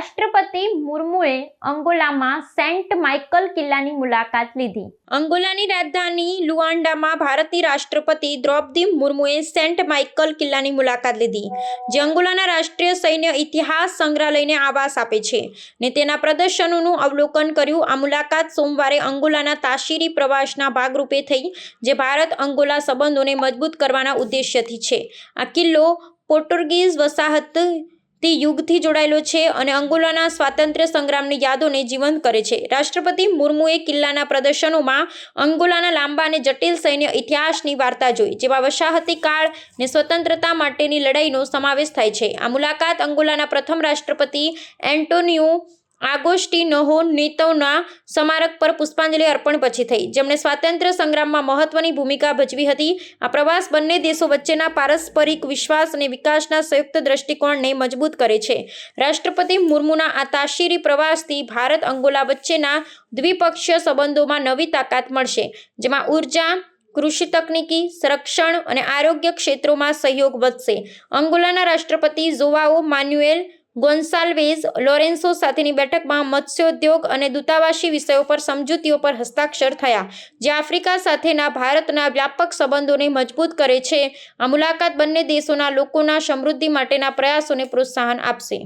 રાષ્ટ્રપતિ મુર્મુએ અંગોલામાં Saint Michael કિલ્લાની મુલાકાત લીધી. અંગોલાની રાજધાની લુઆન્ડામાં ભારતીય રાષ્ટ્રપતિ દ્રૌપદી મુર્મુએ સેન્ટ માઇકલ કિલ્લાની મુલાકાત લીધી, જે અંગોલાના રાષ્ટ્રીય સૈન્ય ઇતિહાસ સંગ્રહાલયને આવાસ આપે છે ને તેના પ્રદર્શનોનું અવલોકન કર્યું. આ મુલાકાત સોમવારે અંગોલાના તાશીરી પ્રવાસના ભાગરૂપે થઈ, જે ભારત અંગોલા સંબંધોને મજબૂત કરવાના ઉદ્દેશ્યથી છે. આ કિલ્લો પોર્ટુગીઝ વસાહતી યુગથી જોડાયેલો છે અને અંગોલાના સ્વાતંત્ર્ય સંગ્રામની યાદોને જીવંત કરે છે. રાષ્ટ્રપતિ મુર્મુએ કિલ્લાના પ્રદર્શનોમાં અંગોલાના લાંબા અને જટિલ સૈન્ય ઇતિહાસની વાર્તા જોઈ, જેમાં વસાહતી કાળ ને સ્વતંત્રતા માટેની લડાઈનો સમાવેશ થાય છે. આ મુલાકાત અંગોલાના પ્રથમ રાષ્ટ્રપતિ એન્ટોનિયો આગોસ્ટીનહો નેતોના સ્મારક પર પુષ્પાંજલિ અર્પણ પછી થઈ. જેમણે સ્વાતંત્ર્ય સંગ્રામમાં મહત્વની ભૂમિકા ભજવી હતી. આ પ્રવાસ બંને દેશો વચ્ચેના પારસ્પરિક વિશ્વાસ અને વિકાસના સંયુક્ત દ્રષ્ટિકોણને મજબૂત કરે છે. રાષ્ટ્રપતિ મુર્મુના આ તાશીરી પ્રવાસથી ભારત અંગોલા વચ્ચેના દ્વિપક્ષીય સંબંધોમાં નવી તાકાત મળશે, જેમાં ઊર્જા, કૃષિ તકનીકી, સંરક્ષણ અને આરોગ્ય ક્ષેત્રોમાં સહયોગ વધશે. અંગોલાના રાષ્ટ્રપતિ જોવાઓ માન્યુએલ ગોન્સાલ્વેઝ લોરેન્સો સાથેની બેઠકમાં મત્સ્યોદ્યોગ અને દૂતાવાસી વિષયો પર સમજૂતીઓ પર હસ્તાક્ષર થયા. જે આફ્રિકા સાથેના ભારતના વ્યાપક સંબંધોને મજબૂત કરે છે. આ મુલાકાત બંને દેશોના લોકોના સમૃદ્ધિ માટેના પ્રયાસોને પ્રોત્સાહન આપશે.